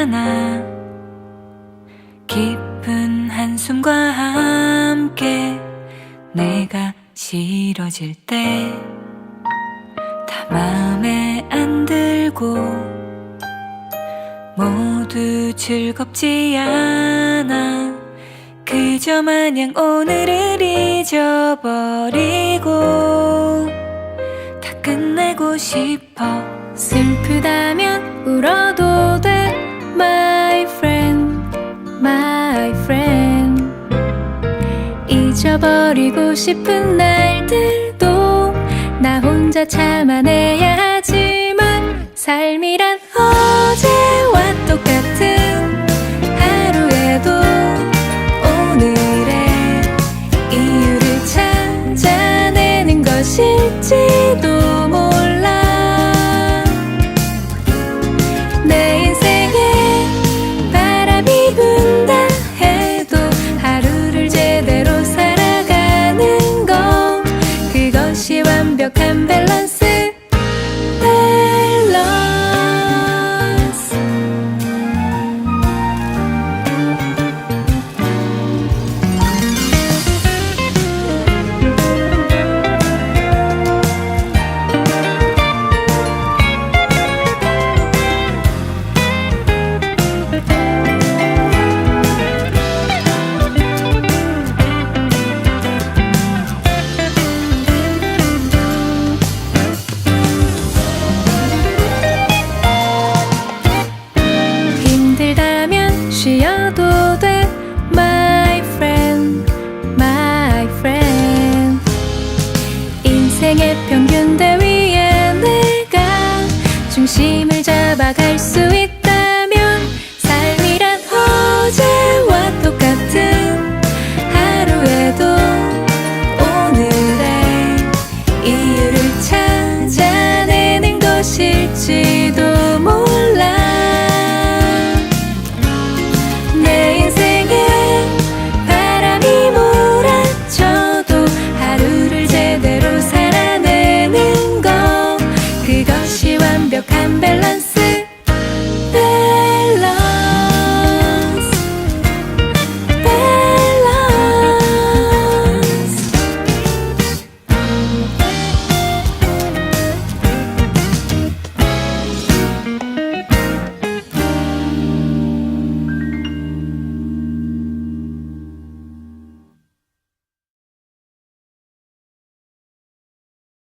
하나. 깊은 한숨과 함께 내가 싫어질 때 다 마음에 안 들고 모두 즐겁지 않아. 그저 마냥 오늘을 잊어버리고 다 끝내고 싶어. 슬프다면 잊어버리고 싶은 날들도 나 혼자 참아내야 하지만 삶이란 en vela 잡아갈 수 있다면 삶이란 어제와 똑같은 하루에도 오늘의 이